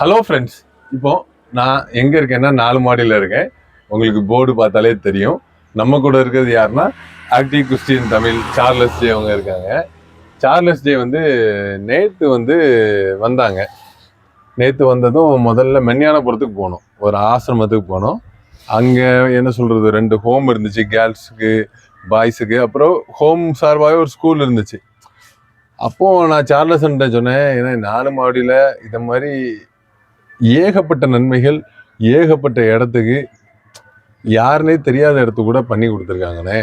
Hello friends இப்போ நான் எங்க இருக்கேன்னா நாலு மாடியில் இருக்கேன். உங்களுக்கு போர்டு பார்த்தாலே தெரியும். நம்ம கூட இருக்கிறது யாருன்னா active Christian Tamil Charles J அவங்க இருக்காங்க. சார்லஸ் ஜே வந்து நேத்து வந்து வந்தாங்க. நேத்து வந்ததும் முதல்ல மென்யானபுரத்துக்கு போனோம். ஒரு ஆசிரமத்துக்கு போனோம். அங்கே என்ன சொல்றது ரெண்டு ஹோம் இருந்துச்சு கேர்ள்ஸுக்கு பாய்ஸுக்கு அப்புறம் ஹோம் சார்பாகவே ஒரு ஸ்கூல் இருந்துச்சு. அப்போது நான் சார்லஸ்ன்ட்ட சொன்னேன் ஏன்னா நாலு மாடியில் இதை மாதிரி ஏகப்பட்ட நன்மைகள் ஏகப்பட்ட இடத்துக்கு யாருனே தெரியாத இடத்து கூட பண்ணி கொடுத்துருக்காங்கண்ணே.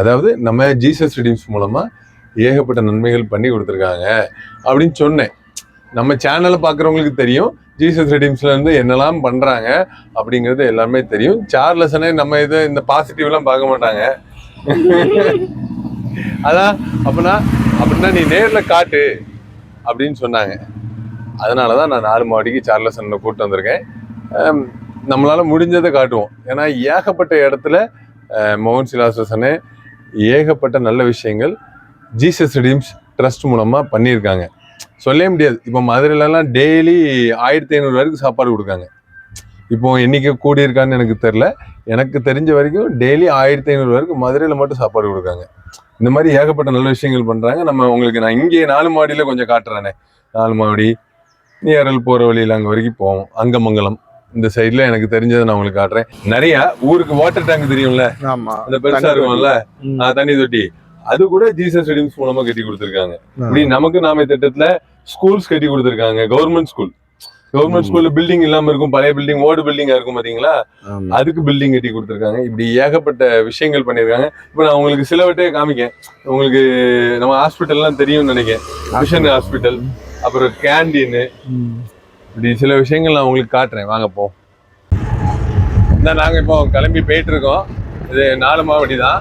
அதாவது நம்ம ஜீசஸ் ரிடீம்ஸ் மூலமாக ஏகப்பட்ட நன்மைகள் பண்ணி கொடுத்துருக்காங்க அப்படின்னு சொன்னேன். நம்ம சேனலை பார்க்குறவங்களுக்கு தெரியும் ஜீசஸ் ரெடீம்ஸ்ல இருந்து என்னெல்லாம் பண்றாங்க அப்படிங்கிறது எல்லாமே தெரியும். சார்லசனே நம்ம இதை இந்த பாசிட்டிவ்லாம் பார்க்க மாட்டாங்க. அதான் அப்படின்னா அப்படின்னா நீ நேரில் காட்டு அப்படின்னு சொன்னாங்க. அதனால தான் நான் நாலு மாடிக்கு சார்லசனை கூப்பிட்டு வந்திருக்கேன். நம்மளால் முடிஞ்சதை காட்டுவோம். ஏன்னா ஏகப்பட்ட இடத்துல மோகன் சிலாசனே ஏகப்பட்ட நல்ல விஷயங்கள் ஜீசஸ் ரிடீம்ஸ் ட்ரஸ்ட் மூலமாக பண்ணியிருக்காங்க. சொல்லவே முடியாது. இப்போ மதுரையிலலாம் டெய்லி ஆயிரத்தி ஐநூறு வரைக்கும் சாப்பாடு கொடுக்காங்க. இப்போ என்றைக்கு கூடியிருக்கான்னு எனக்கு தெரில எனக்கு தெரிஞ்ச வரைக்கும் டெய்லி ஆயிரத்தி ஐநூறு வரைக்கும் மதுரையில் மட்டும் சாப்பாடு கொடுக்காங்க. இந்த மாதிரி ஏகப்பட்ட நல்ல விஷயங்கள் பண்ணுறாங்க நம்ம உங்களுக்கு நான் இங்கே நாலு மாடியில் கொஞ்சம் காட்டுறேனே நாலு மாடி நியரல் போகிற வழியில் அங்கே வரைக்கும் போவோம். அங்கமங்கலம். இந்த சைடில் எனக்கு தெரிஞ்சதை நான் உங்களுக்கு காட்டுறேன். நிறைய ஊருக்கு வாட்டர் டேங்க் தெரியும்ல? அந்த பெருசா இருக்கும்ல? தண்ணி தொட்டி. அது கூட ஜீசஸ் ரெடிம்ஸ் மூலமா கட்டி கொடுத்துருக்காங்க. இப்படி நமக்கு நாம திட்டத்துல ஸ்கூல்ஸ் கட்டி கொடுத்துருக்காங்க. கவர்மெண்ட் ஸ்கூல் கவர்மெண்ட் ஸ்கூல்ல பில்டிங் இல்லாம இருக்கும். பழைய பில்டிங் ஓடு பில்டிங்கா இருக்கும் பாத்தீங்களா. அதுக்கு பில்டிங் கட்டி கொடுத்துருக்காங்க. இப்படி ஏகப்பட்ட விஷயங்கள் பண்ணியிருக்காங்க. இப்போ நான் உங்களுக்கு சிலவற்றையே காமிக்கேன். உங்களுக்கு நம்ம ஹாஸ்பிட்டல்லாம் தெரியும்னு நினைக்கிறேன். மிஷன் ஹாஸ்பிட்டல் அப்புறம் கேண்டீன். இப்படி சில விஷயங்கள் நான் உங்களுக்கு காட்டுறேன். வாங்க போ. இந்த நாங்க இப்போ கிளம்பி போயிட்டு இருக்கோம் இது நாலு மாவடி தான்.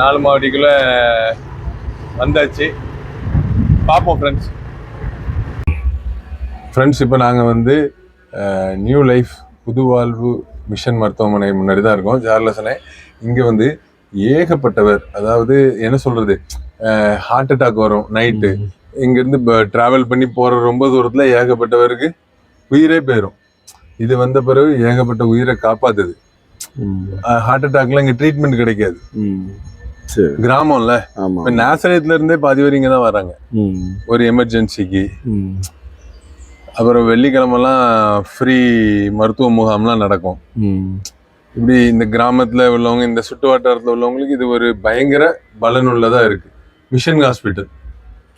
நாலு மாவடிக்குள்ள வந்தாச்சு. பார்ப்போம் ஃப்ரெண்ட்ஸ் ஃப்ரெண்ட்ஸ் இப்போ நாங்கள் வந்து நியூ லைஃப் புது வாழ்வு மிஷன் மருத்துவமனை முன்னாடி தான் இருக்கோம். ஜார்லசனே இங்கே வந்து ஏகப்பட்டவர் அதாவது என்ன சொல்றது ஹார்ட் அட்டாக் வரும் நைட்டு இங்கேருந்து ட்ராவல் பண்ணி போகிற ரொம்ப தூரத்தில் ஏகப்பட்டவருக்கு உயிரே போயிடும் இது வந்த பிறகு ஏகப்பட்ட உயிரை காப்பாத்துது. ஹார்ட் அட்டாக்லாம் இங்கே ட்ரீட்மெண்ட் கிடைக்காது. கிராமம்ல இப்போ நேசரேத்துல இருந்தே பாதி பேர் இங்கே தான் வராங்க. ஒரு எமர்ஜென்சிக்கு. அப்புறம் வெள்ளிக்கிழமெல்லாம் ஃப்ரீ மருத்துவ முகாம்லாம் நடக்கும். இப்படி இந்த கிராமத்துல உள்ளவங்க இந்த சுற்று வட்டாரத்தில் உள்ளவங்களுக்கு இது ஒரு பயங்கர பலனுள்ளதா இருக்கு. மிஷன் ஹாஸ்பிட்டல்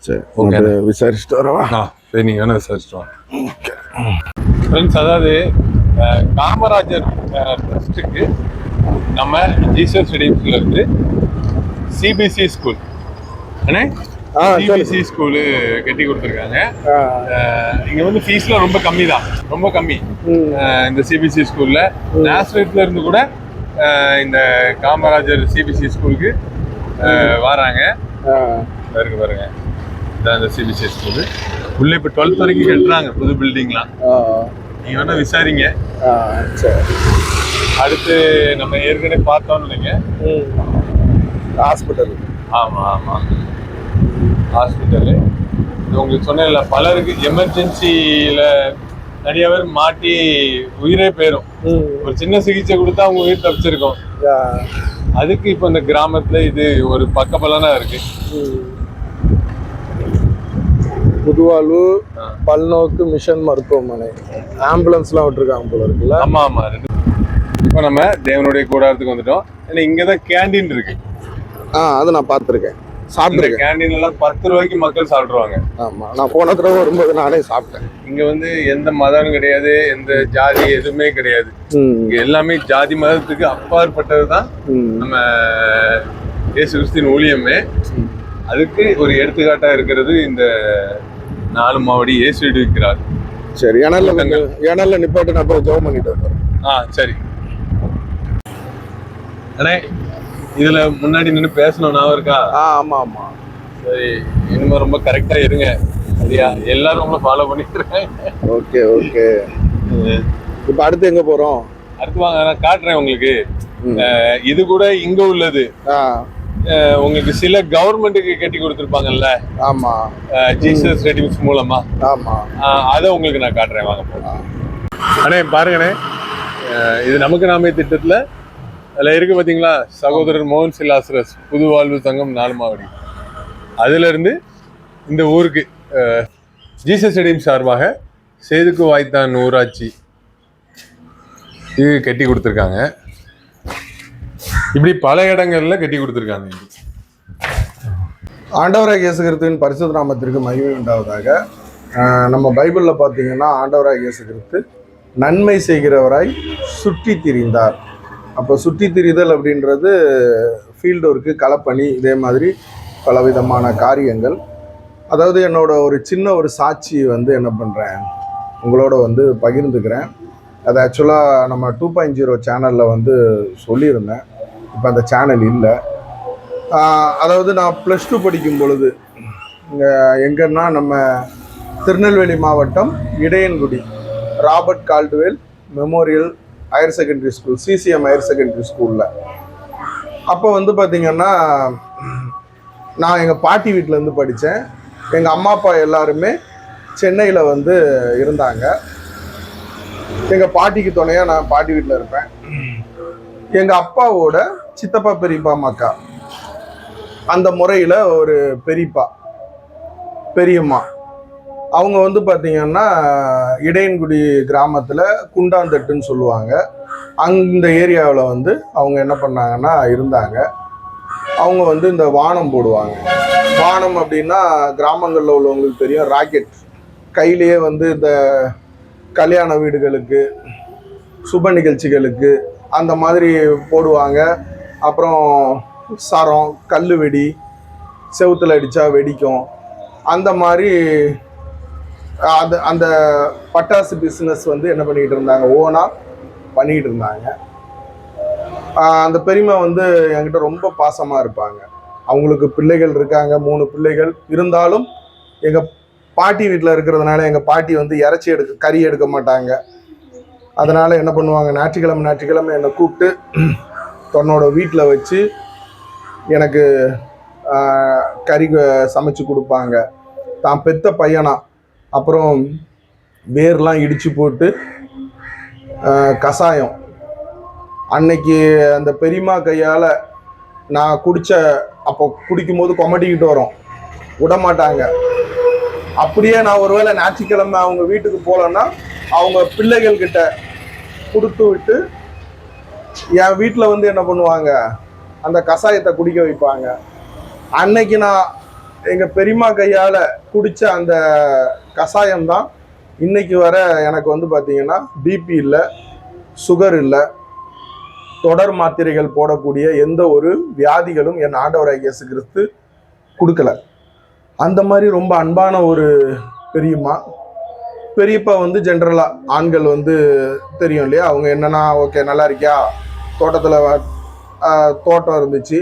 சரி. அது விசாரிச்சுட்டு வரவா சரி நீங்க வேணா விசாரிச்சுட்டு ஃப்ரெண்ட்ஸ் அதாவது காமராஜர் ட்ரஸ்ட்டுக்கு நம்ம ஜீசஸ் இருந்து சிபிசி ஸ்கூல் அண்ணே? சிபிசி ஸ்கூலு கட்டி கொடுத்துருக்காங்க. இங்க வந்து ஃபீஸ்லாம் ரொம்ப கம்மி தான். ரொம்ப கம்மி. இந்த சிபிசி ஸ்கூல்ல நேஷனல்ல இருந்து கூட இந்த காமராஜர் சிபிசி ஸ்கூலுக்கு வராங்க. ஆ. பாருங்க இதான் இந்த சிபிசி ஸ்கூலு உள்ள இப்போ டுவெல்த் வரைக்கும் கட்டுறாங்க புது பில்டிங்லாம். நீங்க வேணா விசாரிங்க. அடுத்து நம்ம ஏற்கனவே பார்த்தோம்னு ம். ஹாஸ்பிட்டல் ஆமா ஆமா. ஹாஸ்பிட்டலு. இது உங்களுக்கு சொன்னேன்ல பலருக்கு எமர்ஜென்சியில நிறைய பேர் மாட்டி உயிரே போயிடும். ஒரு சின்ன சிகிச்சை கொடுத்தா அவங்க உயிர் தப்பிச்சிருக்கோம். அதுக்கு இப்போ இந்த கிராமத்துல இது ஒரு பக்கபலனா இருக்கு. ஆ. பல்நோக்கு மிஷன் மருத்துவமனை. ஆம்புலன்ஸ்லாம் விட்டுருக்காங்க போல இருக்குல்ல? ஆமா ஆமா ரெண்டு. இப்போ நம்ம தேவனுடைய கூடாரத்துக்கு வந்துட்டோம். ஏன்னா இங்கதான் கேண்டீன் இருக்கு. ஆ அது நான் பார்த்துருக்கேன். சாப்பிட்ருக்கேன் கேண்டீன் எல்லாம் பத்து ரூபாய்க்கு மக்கள் சாப்பிடுவாங்க ஆமா நான் போன தடவை வரும்போது நானே சாப்பிட்டேன். இங்க வந்து எந்த மதம் கிடையாது எந்த ஜாதி எதுவுமே கிடையாது. இங்க எல்லாமே ஜாதி மதத்துக்கு அப்பாற்பட்டது தான் ம். நம்ம இயேசு கிறிஸ்தின் ஊழியமே. அதுக்கு ஒரு எடுத்துக்காட்டா இருக்கிறது இந்த நாலு மாவடி இயேசு விடுவிக்கிறார் சரி கொஞ்சம் இணல்ல நிப்பாட்டு நான் அப்புறம் ஜெபம் பண்ணிட்டு வந்துடுறேன் ஆ சரி. அண்ணே இதுல முன்னாடி நின்று பேசணும் நான் இருக்கா? ஆ ஆமா ஆமா. சரி இனிமே ரொம்ப கரெக்டா இருங்க. சரியா? எல்லாரும் உங்களை ஃபாலோ பண்ணிக்கிறேன். Okay okay. இப்போ அடுத்து எங்க போறோம்? அடுத்து வாங்க நான் காட்டுறேன் உங்களுக்கு. இது கூட இங்க உள்ளது. உங்களுக்கு சில கவர்மெண்ட்டுக்கு கட்டி கொடுத்துருப்பாங்கல்ல? ஆமா. ஜீசஸ் ரெடிம்ஸ் மூலமா. ஆமா. அதை உங்களுக்கு நான் காட்டுறேன். வாங்க போலாம். அண்ணே பாருங்கண்ணே. இது நமக்கு நாமே திட்டத்துல அதில் இருக்கு பார்த்தீங்களா சகோதரர் மோகன் சிலாசரஸ் புது வாழ்வு சங்கம் நாலு மாவடி. இந்த ஊருக்கு ஜீசஸ் ஸ்டேடியம் சார்பாக சேதுக்கு வாய்த்தான் ஊராட்சி இது கட்டி கொடுத்துருக்காங்க. இப்படி பல இடங்கள்ல கட்டி கொடுத்துருக்காங்க ஆண்டவராக இயேசு கிறிஸ்துவின் பரிசுத்த நாமத்திற்கு மகிமை உண்டாவதாக. நம்ம பைபிளில் பார்த்தீங்கன்னா ஆண்டவராக இயேசு நன்மை செய்கிறவராய் சுற்றி திரிந்தார். அப்போ சுற்றி திரிதல் அப்படின்றது ஃபீல்டு ஒர்க்கு களப்பணி இதே மாதிரி பலவிதமான காரியங்கள். அதாவது என்னோட ஒரு சின்ன ஒரு சாட்சி வந்து என்ன பண்ணுறேன் உங்களோட வந்து பகிர்ந்துக்கிறேன். அது ஆக்சுவலாக நம்ம டூ பாயிண்ட் ஜீரோ சேனலில் வந்து சொல்லியிருந்தேன். இப்போ அந்த சேனல் இல்லை. அதாவது நான் ப்ளஸ் டூ படிக்கும் பொழுது இங்கே எங்கன்னா நம்ம திருநெல்வேலி மாவட்டம் Idaiyangudi Robert Caldwell memorial higher secondary school CCM higher secondary ஸ்கூலில் அப்போ வந்து பார்த்திங்கன்னா நான் எங்கள் பாட்டி வீட்டிலேருந்து படித்தேன் எங்கள் அம்மா அப்பா எல்லாருமே சென்னையில் வந்து இருந்தாங்க. எங்கள் பாட்டிக்கு துணையாக நான் பாட்டி வீட்டில் இருப்பேன். எங்கள் அப்பாவோட சித்தப்பா பெரியப்பா மக்கா அந்த முறையில் ஒரு பெரியப்பா பெரியம்மா. அவங்க வந்து பார்த்தீங்கன்னா இடையன்குடி கிராமத்தில் குண்டாந்தட்டுன்னு சொல்லுவாங்க. அந்த ஏரியாவில் வந்து அவங்க என்ன பண்ணாங்கன்னா இருந்தாங்க. அவங்க வந்து இந்த வானம் போடுவாங்க. வானம் அப்படின்னா கிராமங்களில் உள்ளவங்களுக்கு தெரியும் ராக்கெட். கையிலேயே வந்து இந்த கல்யாண வீடுகளுக்கு சுப நிகழ்ச்சிகளுக்கு அந்த மாதிரி போடுவாங்க. அப்புறம் சரம் கல் வெடி செவுத்துல அடித்தா வெடிக்கும். அந்த மாதிரி அது அந்த பட்டாசு பிஸ்னஸ் வந்து என்ன பண்ணிக்கிட்டு இருந்தாங்க? ஓனாக பண்ணிக்கிட்டு இருந்தாங்க. அந்த பெரியம்மா வந்து என்கிட்ட ரொம்ப பாசமாக இருப்பாங்க. அவங்களுக்கு பிள்ளைகள் இருக்காங்க மூணு பிள்ளைகள். இருந்தாலும் எங்கள் பாட்டி வீட்டில் இருக்கிறதுனால எங்கள் பாட்டி வந்து இறச்சி எடுக்க கறி எடுக்க மாட்டாங்க. அதனால் என்ன பண்ணுவாங்க? ஞாயிற்றுக்கிழமை ஞாயிற்றுக்கிழமை என்னை கூப்பிட்டு தன்னோட வீட்டில் வச்சு எனக்கு கறி சமைச்சு கொடுப்பாங்க. தான் பெத்த பையனாக அப்புறம் வேர்லாம் இடித்து போட்டு கஷாயம் கசாயம். அன்னைக்கு அந்த பெரியம்மா கையால் நான் குடித்த அப்போ குடிக்கும்போது கொமட்டிக்கிட்டு வரோம். விட மாட்டாங்க. அப்படியே நான் ஒருவேளை ஞாயிற்றுக்கிழமை அவங்க வீட்டுக்கு போகலன்னா அவங்க பிள்ளைகள் கிட்ட கொடுத்து விட்டு என் வீட்டில் வந்து என்ன பண்ணுவாங்க? அந்த கஷாயத்தை குடிக்க வைப்பாங்க. அன்னைக்கு நான் எங்கள் பெரியம்மா கையால் குடித்த அந்த கஷாயம் தான் வர எனக்கு வந்து பார்த்திங்கன்னா பிபி இல்லை சுகர் இல்லை தொடர் மாத்திரைகள் போடக்கூடிய எந்த ஒரு வியாதிகளும் என் ஆண்டவராக இயேசு கிறிஸ்து கொடுக்கல. அந்த மாதிரி ரொம்ப அன்பான ஒரு பெரியம்மா. பெரியப்பா வந்து ஜென்ரலாக ஆண்கள் வந்து தெரியும் இல்லையா? அவங்க என்னென்னா ஓகே நல்லா இருக்கியா? தோட்டத்தில் தோட்டம் இருந்துச்சு.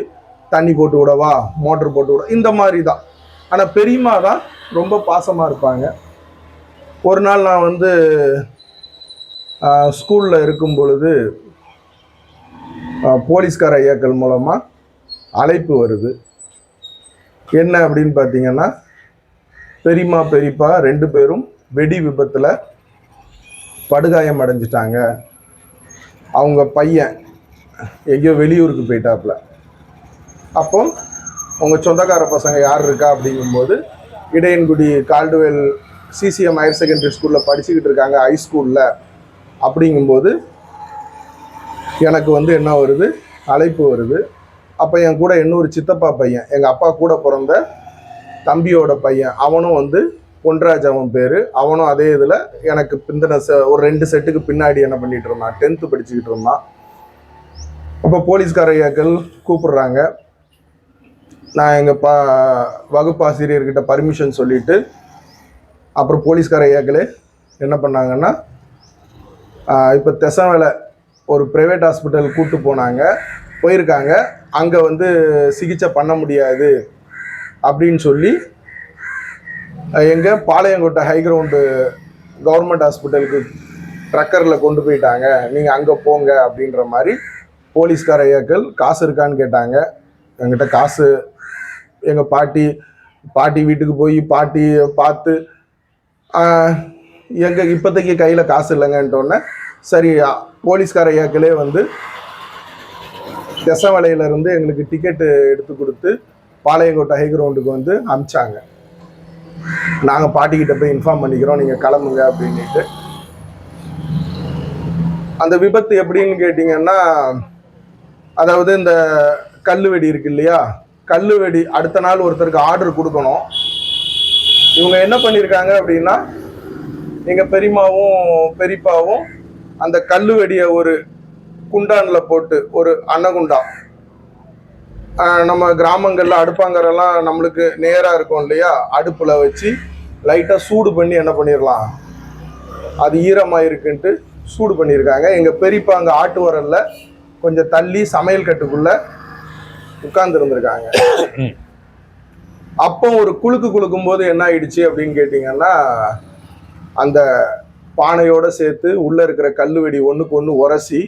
தண்ணி போட்டு விடவா? மோட்டர் போட்டு விட இந்த மாதிரி தான் ஆனால் பெரியம்மா தான் ரொம்ப பாசமாக இருப்பாங்க. ஒரு நாள் நான் வந்து ஸ்கூலில் இருக்கும் பொழுது போலீஸ்கார ஐயாக்கள் மூலமாக அழைப்பு வருது. என்ன அப்படின்னு பார்த்தீங்கன்னா பெரியம்மா பெரியப்பா ரெண்டு பேரும் வெடி விபத்தில் படுகாயம் அடைஞ்சிட்டாங்க. அவங்க பையன் எங்கேயோ வெளியூருக்கு போயிட்டாப்புல அப்போ உங்கள் சொந்தக்கார பசங்க யார் இருக்கா அப்படிங்கும்போது Idaiyankudi Caldwell CCM higher secondary ஸ்கூலில் படிச்சுக்கிட்டு இருக்காங்க ஹை ஸ்கூலில் அப்படிங்கும்போது எனக்கு வந்து என்ன வருது? அழைப்பு வருது. அப்போ என் கூட இன்னொரு சித்தப்பா பையன் எங்கள் அப்பா கூட பிறந்த தம்பியோட பையன் அவனும் வந்து பொன்ராஜ் அவன் பேர். அவனும் அதே இதில் எனக்கு பிந்தின செ- ஒரு ரெண்டு செட்டுக்கு பின்னாடி என்ன பண்ணிகிட்டு இருந்தான் டென்த்து படிச்சுக்கிட்டு இருந்தான். அப்போ போலீஸ்கார ஐயாக்கள் கூப்பிடுறாங்க. நான் எங்கள் பா வகுப்பாசிரியர்கிட்ட பர்மிஷன் சொல்லிட்டு அப்புறம் போலீஸ்கார ஐயாக்களே என்ன பண்ணாங்கன்னா இப்போ தெசவேலை ஒரு ப்ரைவேட் ஹாஸ்பிட்டல் கூப்பிட்டு போனாங்க. போயிருக்காங்க. அங்கே வந்து சிகிச்சை பண்ண முடியாது அப்படின்னு சொல்லி எங்கள் பாளையங்கோட்டை ஹைகிரவுண்டு கவர்மெண்ட் ஹாஸ்பிட்டலுக்கு ட்ரக்கரில் கொண்டு போயிட்டாங்க. நீங்கள் அங்கே போங்க அப்படின்ற மாதிரி போலீஸ்கார ஐயாக்கள் காசு இருக்கான்னு கேட்டாங்க. என்கிட்ட காசு எங்கள் பாட்டி பாட்டி வீட்டுக்கு போய் பாட்டி பார்த்து எங்கள் இப்போதைக்கு கையில் காசு இல்லைங்கன்ட்டோன்னே சரி போலீஸ்கார ஐயாக்களே வந்து தெசவலையிலேருந்து எங்களுக்கு டிக்கெட்டு எடுத்து கொடுத்து பாளையங்கோட்டை ஹை கிரவுண்டுக்கு வந்து அமிச்சாங்க. நாங்கள் பாட்டிக்கிட்ட போய் இன்ஃபார்ம் பண்ணிக்கிறோம் நீங்கள் கிளம்புங்க அப்படின்ட்டு அந்த விபத்து எப்படின்னு கேட்டிங்கன்னா அதாவது இந்த கல்லு வெடி இருக்கு இல்லையா? கல்லு வெடி அடுத்த நாள் ஒருத்தருக்கு ஆர்டர் கொடுக்கணும். இவங்க என்ன பண்ணியிருக்காங்க அப்படின்னா எங்கள் பெரியம்மாவும் பெரியப்பாவும் அந்த கல்லு வெடியை ஒரு குண்டானில் போட்டு ஒரு அன்னகுண்டா நம்ம கிராமங்களில் அடுப்பாங்கரெல்லாம் நம்மளுக்கு நேராக இருக்கும் இல்லையா? அடுப்பில் வச்சு லைட்டாக சூடு பண்ணி என்ன பண்ணிடலாம் அது ஈரமாக இருக்குன்ட்டு சூடு பண்ணியிருக்காங்க எங்கள் பெரியப்பா அங்கே ஆட்டு வரல்ல கொஞ்சம் தள்ளி சமையல் கட்டுக்குள்ளே உட்கார்ந்து இருந்திருக்காங்க அப்போ ஒரு குலுக்கு குலுக்கும் போது என்ன ஆயிடுச்சு அப்படின்னு கேட்டிங்கன்னா அந்த பானையோட சேர்த்து உள்ளே இருக்கிற கல் வெடி ஒன்றுக்கு ஒன்று உரசி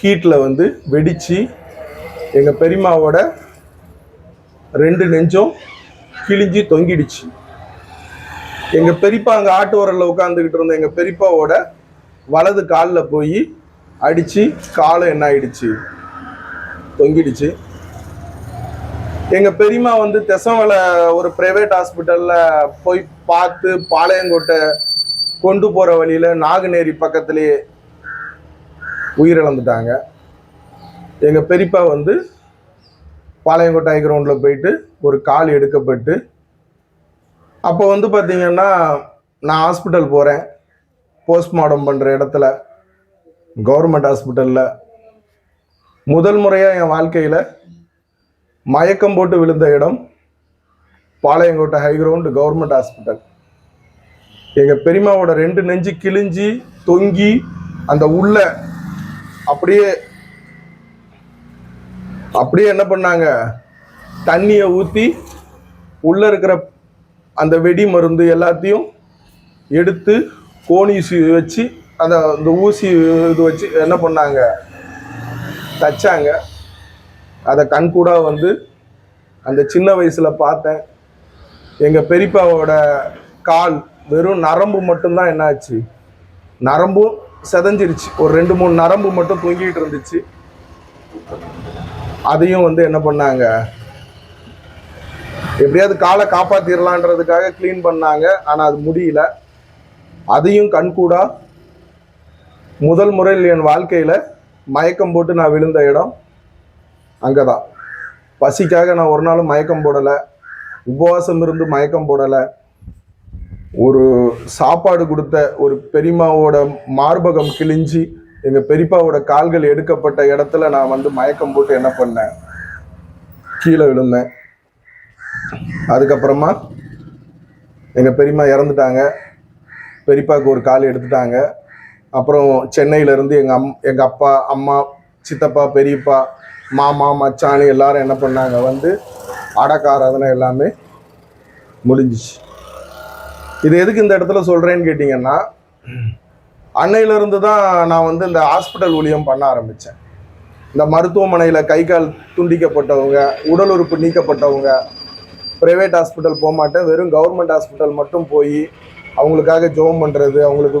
ஹீட்டில் வந்து வெடித்து எங்கள் பெரியம்மாவோட ரெண்டு நெஞ்சும் கிழிஞ்சி தொங்கிடுச்சு. எங்கள் பெரியப்பா அங்கே ஆட்டு உரல்ல உட்காந்துக்கிட்டு இருந்த எங்கள் பெரியப்பாவோட வலது காலில் போய் அடித்து காலம் என்ன ஆயிடுச்சு? தொங்கிடுச்சு. எங்கள் பெரியம்மா வந்து தெசமலை ஒரு ப்ரைவேட் ஹாஸ்பிட்டலில் போய் பார்த்து பாளையங்கோட்டை கொண்டு போகிற வழியில் நாகுநேரி பக்கத்துலேயே உயிரிழந்துட்டாங்க. எங்கள் பெரியப்பா வந்து பாளையங்கோட்டை கிரவுண்டில் போயிட்டு ஒரு கால் எடுக்கப்பட்டு அப்போ வந்து பார்த்தீங்கன்னா நான் ஹாஸ்பிட்டல் போகிறேன் போஸ்ட்மார்ட்டம் பண்ணுற இடத்துல கவர்மெண்ட் ஹாஸ்பிட்டலில் முதல் முறையாக என் வாழ்க்கையில் மயக்கம் போட்டு விழுந்த இடம் பாளையங்கோட்டை ஹைகிரவுண்டு கவர்மெண்ட் ஹாஸ்பிட்டல் எங்கள் பெரியம்மாவோட ரெண்டு நெஞ்சு கிழிஞ்சி தொங்கி அந்த உள்ள அப்படியே அப்படியே என்ன பண்ணாங்க? தண்ணியை ஊற்றி உள்ளே இருக்கிற அந்த வெடி மருந்து எல்லாத்தையும் எடுத்து கோணி வச்சு அந்த அந்த ஊசி இது வச்சு என்ன பண்ணாங்க? தைச்சாங்க. அதை கண்கூடாக வந்து அந்த சின்ன வயசில் பார்த்தேன். எங்கள் பெரியப்பாவோட கால் வெறும் நரம்பு மட்டும்தான் என்னாச்சு. நரம்பும் செதஞ்சிருச்சு. ஒரு ரெண்டு மூணு நரம்பு மட்டும் தூங்கிட்டு இருந்துச்சு. அதையும் வந்து என்ன பண்ணாங்க? எப்படியாவது காலை காப்பாற்றிடலான்றதுக்காக க்ளீன் பண்ணாங்க. ஆனால் அது முடியல. அதையும் கண்கூடாக முதல் முறையில் என் வாழ்க்கையில் மயக்கம் போட்டு நான் விழுந்த இடம் அங்கே தான் பசிக்காக நான் ஒரு நாளும் மயக்கம் போடலை. உபவாசம் இருந்து மயக்கம் போடலை. ஒரு சாப்பாடு கொடுத்த ஒரு பெரியம்மாவோட மார்பகம் கிழிஞ்சி எங்கள் பெரியப்பாவோட கால்கள் எடுக்கப்பட்ட இடத்துல நான் வந்து மயக்கம் போட்டு என்ன பண்ணேன்? கீழே விழுந்தேன். அதுக்கப்புறமா எங்கள் பெரியம்மா இறந்துட்டாங்க. பெரியப்பாவுக்கு ஒரு கால் எடுத்துட்டாங்க. அப்புறம் சென்னையிலேருந்து எங்கள் அம் எங்கள் அப்பா அம்மா சித்தப்பா பெரியப்பா மாமா மச்சான் எல்லாரும் என்ன பண்ணாங்க? வந்து அடக்காராதனை எல்லாமே முடிஞ்சிச்சு. இது எதுக்கு இந்த இடத்துல சொல்கிறேன்னு கேட்டிங்கன்னா அன்னையிலிருந்து தான் நான் வந்து இந்த ஹாஸ்பிட்டல் ஊழியம் பண்ண ஆரம்பித்தேன் இந்த மருத்துவமனையில் கை கால் துண்டிக்கப்பட்டவங்க உடல் உறுப்பு நீக்கப்பட்டவங்க ப்ரைவேட் ஹாஸ்பிட்டல் போக மாட்டேன். வெறும் கவர்மெண்ட் ஹாஸ்பிட்டல் மட்டும் போய் அவங்களுக்காக ஜோம் பண்ணுறது அவங்களுக்கு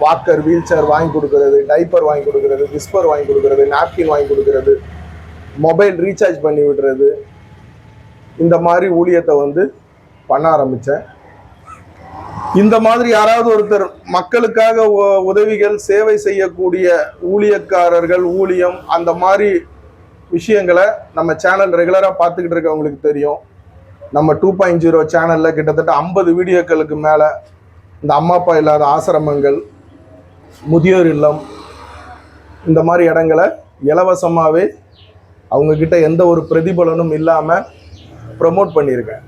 வாக்கர் வீல் சேர் வாங்கி கொடுக்கறது டைப்பர் வாங்கி கொடுக்கறது விஸ்பர் வாங்கி கொடுக்கறது நாப்கின் வாங்கி கொடுக்கறது மொபைல் ரீசார்ஜ் பண்ணி விடுறது. இந்த மாதிரி ஊழியத்தை வந்து பண்ண ஆரம்பித்தேன் இந்த மாதிரி யாராவது ஒருத்தர் மக்களுக்காக உ- உதவிகள் சேவை செய்யக்கூடிய ஊழியக்காரர்கள் ஊழியம் அந்த மாதிரி விஷயங்களை நம்ம சேனல் ரெகுலராக பார்த்துக்கிட்டு இருக்கவங்களுக்கு தெரியும். நம்ம டூ பாயிண்ட் ஜீரோ சேனலில் கிட்டத்தட்ட ஐம்பது வீடியோக்களுக்கு மேலே இந்த அம்மா அப்பா இல்லாத ஆசிரமங்கள் முதியோர் இல்லம் இந்த மாதிரி இடங்களை இலவசமாகவே அவங்கக்கிட்ட எந்த ஒரு பிரதிபலனும் இல்லாமல் ப்ரமோட் பண்ணியிருக்கேன்.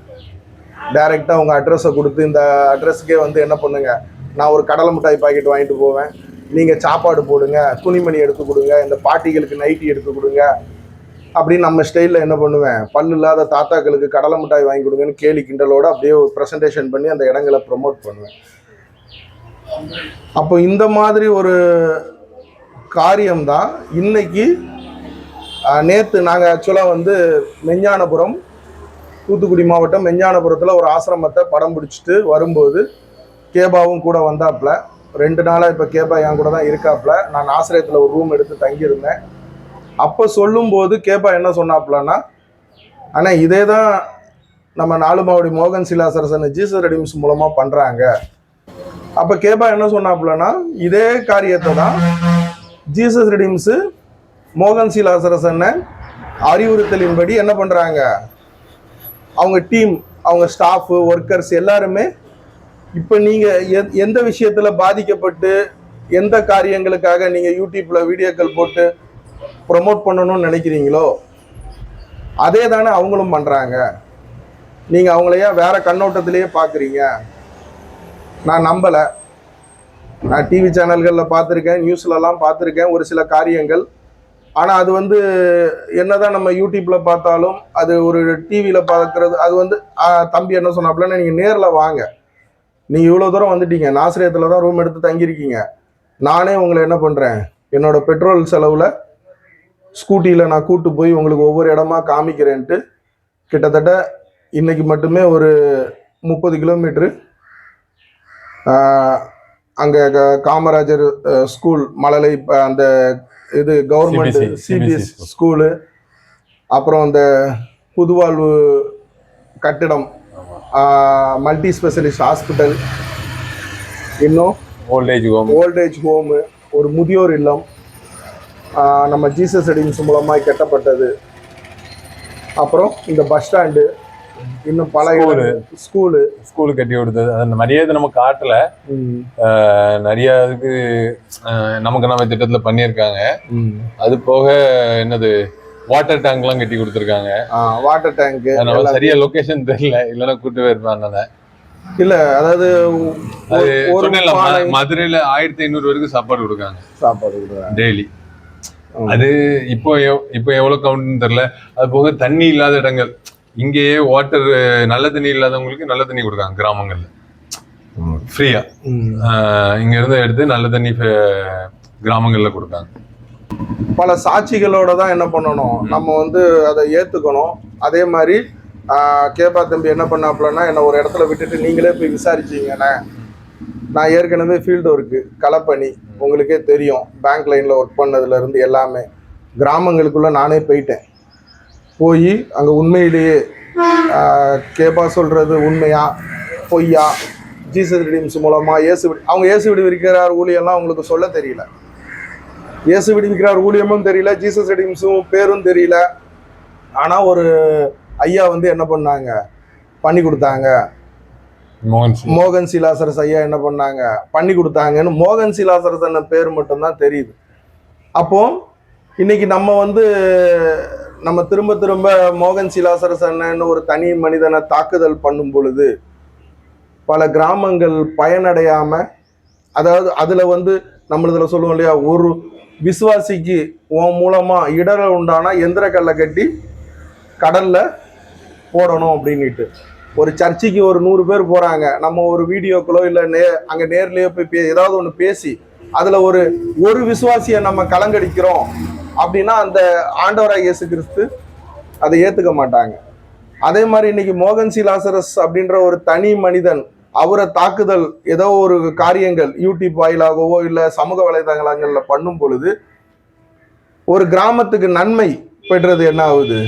டைரெக்டாக உங்கள் அட்ரஸை கொடுத்து இந்த அட்ரஸுக்கே வந்து என்ன பண்ணுங்கள் நான் ஒரு கடலை மிட்டாய் பாக்கெட் வாங்கிட்டு போவேன். நீங்கள் சாப்பாடு போடுங்க துணிமணி எடுத்து கொடுங்க இந்த பாட்டிகளுக்கு நைட்டி எடுத்து கொடுங்க. அப்படின்னு நம்ம ஸ்டைலில் என்ன பண்ணுவேன்? பல்லு இல்லாத தாத்தாக்களுக்கு கடலை மிட்டாய் வாங்கி கொடுங்கன்னு கேலி கிண்டலோட அப்படியே ஒரு ப்ரெசன்டேஷன் பண்ணி அந்த இடங்களை ப்ரமோட் பண்ணுவேன். அப்போ இந்த மாதிரி ஒரு காரியம்தான் இன்னைக்கு நேற்று நாங்கள் ஆக்சுவலாக வந்து மெஞ்ஞானபுரம் தூத்துக்குடி மாவட்டம் மெஞ்ஞானபுரத்தில் ஒரு ஆசிரமத்தை படம் பிடிச்சிட்டு வரும்போது கேபாவும் கூட வந்தாப்புல. ரெண்டு நாளாக இப்போ கேபா என் கூட தான் இருக்காப்புல. நான் ஆசிரியத்தில் ஒரு ரூம் எடுத்து தங்கியிருந்தேன். அப்போ சொல்லும்போது கேபா என்ன சொன்னாப்புலன்னா ஆனால் இதே தான் நம்ம நாலுமாவடி மோகன் சிலாசரசன் ஜீசஸ் ரெடிம்ஸ் மூலமாக பண்ணுறாங்க அப்போ கேபா என்ன சொன்னாப்புலன்னா இதே காரியத்தை தான் ஜீசஸ் ரெடிம்ஸு மோகன் சிலாசரசனை அறிவுறுத்தலின்படி என்ன பண்ணுறாங்க அவங்க டீம் அவங்க ஸ்டாஃபு ஒர்க்கர்ஸ் எல்லாருமே இப்போ நீங்கள் எ- எந்த விஷயத்தில் பாதிக்கப்பட்டு எந்த காரியங்களுக்காக நீங்கள் யூடியூப்பில் வீடியோக்கள் போட்டு ப்ரொமோட் பண்ணணும்னு நினைக்கிறீங்களோ அதே தானே அவங்களும் பண்ணுறாங்க நீங்கள் அவங்களையா வேறு கண்ணோட்டத்திலேயே பார்க்குறீங்க நான் நம்பலை. நான் டிவி சேனல்களில் பார்த்துருக்கேன் நியூஸ்லலாம் பார்த்துருக்கேன் ஒரு சில காரியங்கள். ஆனால் அது வந்து என்னதான் நம்ம யூடியூப்பில் பார்த்தாலும் அது ஒரு டிவியில் பார்க்குறது அது வந்து தம்பி என்ன சொன்னாப்புலன்னு நீங்கள் நேரில் வாங்க. நீங்கள் இவ்வளோ தூரம் வந்துட்டீங்க. நாசிரியத்தில் தான் ரூம் எடுத்து தங்கியிருக்கீங்க. நானே உங்களை என்ன பண்ணுறேன் என்னோட பெட்ரோல் செலவில் ஸ்கூட்டியில் நான் கூட்டு போய் உங்களுக்கு ஒவ்வொரு இடமா காமிக்கிறேன்ட்டு கிட்டத்தட்ட இன்றைக்கி மட்டுமே ஒரு முப்பது கிலோமீட்ரு அங்கே காமராஜர் ஸ்கூல் மழலை அந்த இது கவர்மெண்ட் சிபிஎஸ். ஸ்கூலு அப்புறம் அந்த புதுவாழ்வு கட்டிடம் மல்டி ஸ்பெஷலிஸ்ட் ஹாஸ்பிட்டல் இன்னும் old age home old age home ஒரு முதியோர் இல்லம். நம்ம ஜீசஸ் அடிம்ஸ் மூலமாக கட்டப்பட்டது. அப்புறம் இந்த பஸ் ஸ்டாண்டு இன்னும் பல School. ஸ்கூலு. ஸ்கூலு கட்டி கொடுத்தது. நிறைய இது நம்ம காட்டல. நிறைய இதுக்கு நமக்கு நம்ம திட்டத்துல பண்ணியிருக்காங்க. அது போக என்னது வாட்டர் டேங்க்லாம் கட்டி கொடுத்துருக்காங்க. வாட்டர் அதனால சரியா லொகேஷன் தெரியல. இல்லைன்னா கூட்டு போயிருப்பேன் அண்ணனை. இல்லை அதாவது அது ஒரு- ஒரு மதுரையில ஆயிரத்தி ஐநூறு வரைக்கும் சாப்பாடு கொடுக்காங்க. சாப்பாடு கொடுக்குறாங்க. டெய்லி. அது இப்போ இப்போ எவ்வளவு கவுண்ட்னு தெரியல. அது போக தண்ணி இல்லாத இடங்கள். இங்கேயே வாட்டர் நல்ல தண்ணி இல்லாதவங்களுக்கு நல்ல தண்ணி கொடுக்காங்க கிராமங்கள்ல. ஃப்ரீயா ம். இங்க இருந்து எடுத்து நல்ல தண்ணி கிராமங்கள்ல கொடுக்காங்க பல சாட்சிகளோட தான் என்ன பண்ணணும்? நம்ம வந்து அதை ஏற்றுக்கணும் அதே மாதிரி கேபா தம்பி என்ன பண்ணாப்புலன்னா என்னை ஒரு இடத்துல விட்டுட்டு நீங்களே போய் விசாரிச்சீங்கண்ணே. நான் ஏற்கனவே ஃபீல்டு ஒர்க்கு களப்பணி உங்களுக்கே தெரியும். பேங்க் லைனில் ஒர்க் பண்ணதுலேருந்து எல்லாமே. கிராமங்களுக்குள்ளே நானே போயிட்டேன். போய் அங்கே உண்மையிலேயே கேபா சொல்கிறது உண்மையா? பொய்யா? ஜீசஸ் ரிடீம்ஸ் மூலமாக இயேசு விடி- அவங்க இயேசு விடி விற்கிறார் ஊழியெல்லாம் அவங்களுக்கு சொல்ல தெரியல. இயேசு விடுவிக்கிறார் ஊழியமும் தெரியல ஜீசஸ் ரெடிம்ஸும் பேரும் தெரியல. ஆனால் ஒரு ஐயா வந்து என்ன பண்ணாங்க? பண்ணி கொடுத்தாங்க. மோகன் சிலாசரஸ் ஐயா என்ன பண்ணாங்க? பண்ணி கொடுத்தாங்கன்னு மோகன் சிலாசரஸ் அண்ணன் பேர் மட்டும்தான் தெரியுது. அப்போ இன்னைக்கு நம்ம வந்து நம்ம திரும்ப திரும்ப மோகன் சிலாசரஸ் அண்ணன் ஒரு தனி மனிதனை தாக்குதல் பண்ணும் பொழுது பல கிராமங்கள் பயனடையாம அதாவது அதுல வந்து நம்மளதுல சொல்லுவோம் இல்லையா ஒரு விசுவாசிக்கு உன் மூலமா இடரை உண்டானா எந்திரக்கல்லை கட்டி கடல்ல போடணும் அப்படின்னுட்டு. ஒரு சர்ச்சுக்கு ஒரு நூறு பேர் போறாங்க. நம்ம ஒரு வீடியோக்களோ இல்லை நே அங்கே நேர்லயோ போய் பே ஏதாவது ஒன்று பேசி அதுல ஒரு ஒரு விசுவாசியை நம்ம கலங்கடிக்கிறோம் அப்படின்னா அந்த ஆண்டவராக இயேசு கிறிஸ்து அதை ஏத்துக்க மாட்டாங்க. அதே மாதிரி இன்னைக்கு மோகன் சி லாசரஸ் அப்படின்ற ஒரு தனி மனிதன் அவரை தாக்குதல் ஏதோ ஒரு காரியங்கள் யூடியூப் வாயிலாகவோ இல்லை சமூக வலைதளங்களில் பண்ணும் பொழுது ஒரு கிராமத்துக்கு நன்மை பெற்றது என்ன ஆகுது?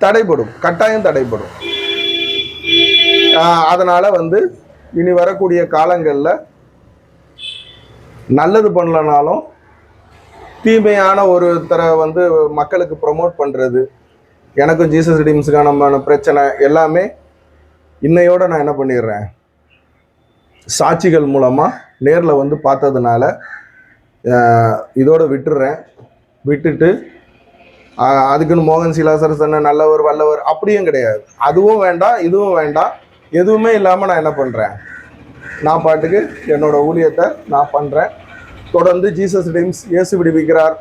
தடைப்படும் கட்டாயம் தடைப்படும் அதனால் அதனால வந்து இனி வரக்கூடிய காலங்களில் நல்லது பண்ணலனாலும் தீமையான ஒருத்தரை வந்து மக்களுக்கு ப்ரொமோட் பண்ணுறது எனக்கும் ஜீசஸ் ரிடீம்ஸுக்கான பிரச்சனை எல்லாமே இன்னையோட நான் என்ன பண்ணிடுறேன்? சாட்சிகள் மூலமாக நேரில் வந்து பார்த்ததுனால இதோட விட்டுடுறேன் விட்டுட்டு அதுக்குன்னு மோகன் சிலாசர் சொன்ன நல்லவர் வல்லவர் அப்படியும் கிடையாது. அதுவும் வேண்டாம் இதுவும் வேண்டாம். எதுவுமே இல்லாமல் நான் என்ன பண்ணுறேன் நான் பாட்டுக்கு என்னோட ஊழியத்தை நான் பண்ணுறேன் தொடர்ந்து ஜீசஸ் டைம்ஸ் இயேசு விடுவிக்கிறார்.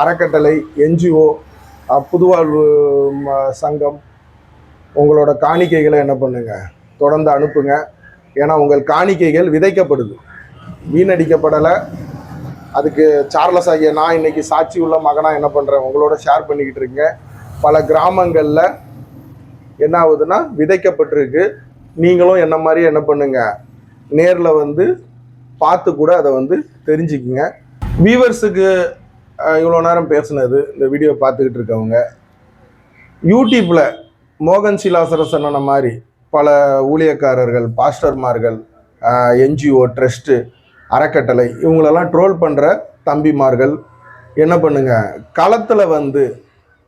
அறக்கட்டளை என்ஜிஓ புதுவாழ்வு சங்கம் உங்களோட காணிக்கைகளை என்ன பண்ணுங்க? தொடர்ந்து அனுப்புங்க. ஏன்னா உங்கள் காணிக்கைகள் விதைக்கப்படுது. வீணடிக்கப்படலை. அதுக்கு சார்லஸ் ஆகிய நான் இன்னைக்கு சாட்சி உள்ள மகனாக என்ன பண்ணுறேன் உங்களோட ஷேர் பண்ணிக்கிட்டு இருக்கேன். பல கிராமங்களில் என்ன ஆகுதுன்னா விதைக்கப்பட்டிருக்கு. நீங்களும் என்ன மாதிரி என்ன பண்ணுங்கள் நேரில் வந்து பார்த்து கூட அதை வந்து தெரிஞ்சுக்குங்க. வியூவர்ஸுக்கு இவ்வளோ நேரம் பேசுனது இந்த வீடியோ பார்த்துக்கிட்டு இருக்கவங்க. யூடியூப்பில் மோகன் சிலாசர சொன்ன மாதிரி பல ஊழியக்காரர்கள் பாஸ்டர்மார்கள் என்ஜிஓ ட்ரஸ்ட்டு அறக்கட்டளை இவங்களெல்லாம் ட்ரோல் பண்ணுற தம்பிமார்கள் என்ன பண்ணுங்க? களத்தில் வந்து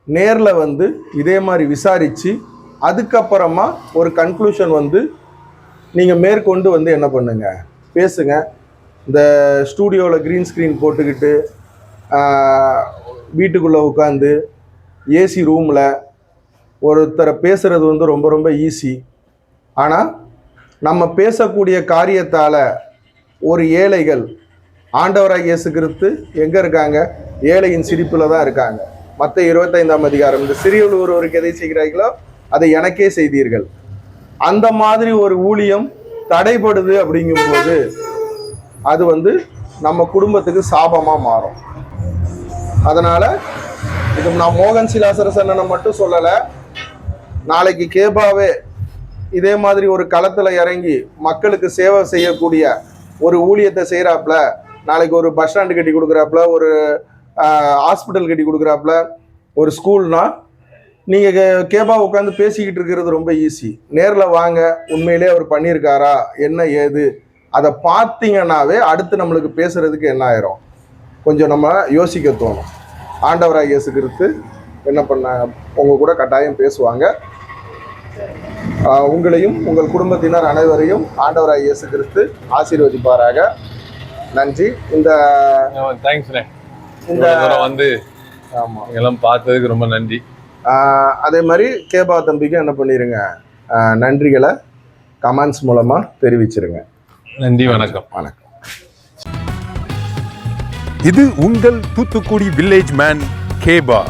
நேரில் வந்து இதே மாதிரி விசாரித்து அதுக்கப்புறமா ஒரு கன்க்ளூஷன் வந்து நீங்கள் மேற்கொண்டு வந்து என்ன பண்ணுங்க? பேசுங்க. இந்த ஸ்டூடியோவில் க்ரீன் ஸ்க்ரீன் போட்டுக்கிட்டு வீட்டுக்குள்ளே உட்காந்து ஏசி ரூமில் ஒருத்தரை பேசுகிறது வந்து ரொம்ப ரொம்ப ஈஸி ஆனால் நம்ம பேசக்கூடிய காரியத்தால் ஒரு ஏழைகள் ஆண்டவராக இயேசு கிறிஸ்து எங்கே இருக்காங்க? ஏழையின் சிரிப்பில் தான் இருக்காங்க. மற்ற இருபத்தைந்தாம் அதிகாரம். இந்த சிறியவர் ஒருவருக்கு எதை செய்கிறார்களோ அதை எனக்கே செய்தீர்கள். அந்த மாதிரி ஒரு ஊழியம் தடைபடுது அப்படிங்கும்போது அது வந்து நம்ம குடும்பத்துக்கு சாபமாக மாறும். அதனால் இது நான் மோகன் சிலாசரசனை மட்டும் சொல்லலை. நாளைக்கு கேபாவே இதே மாதிரி ஒரு களத்தில் இறங்கி மக்களுக்கு சேவை செய்யக்கூடிய ஒரு ஊழியத்தை செய்கிறாப்புல நாளைக்கு ஒரு பஸ் ஸ்டாண்டு கட்டி கொடுக்குறாப்புல ஒரு ஹாஸ்பிட்டல் கட்டி கொடுக்குறாப்புல ஒரு ஸ்கூல்னால் நீங்கள் கேபா உட்காந்து பேசிக்கிட்டு இருக்கிறது ரொம்ப ஈஸி நேரில் வாங்க உண்மையிலே அவர் பண்ணியிருக்காரா? என்ன ஏது? அதை பார்த்தீங்கன்னாவே அடுத்து நம்மளுக்கு பேசுறதுக்கு என்ன ஆயிரும்? கொஞ்சம் நம்ம யோசிக்க தோணும். ஆண்டவராக இயேசு கிறிஸ்து என்ன பண்ண உங்க கூட கட்டாயம் பேசுவாங்க. உங்களையும் உங்கள் குடும்பத்தினர் அனைவரையும் ஆண்டவராக இயேசு கிறிஸ்து ஆசீர்வதிப்பாராக. நன்றி. இந்த தேங்க்ஸ்ண்ணே இந்த வந்து ஆமாம் எல்லாம் பார்த்ததுக்கு ரொம்ப நன்றி. அதே மாதிரி கேபா தம்பிக்கு என்ன பண்ணிடுங்க நன்றிகளை கமெண்ட்ஸ் மூலமாக தெரிவிச்சிருங்க. நன்றி வணக்கம். வணக்கம். இது உங்கள் தூத்துக்குடி வில்லேஜ் மேன் கேபா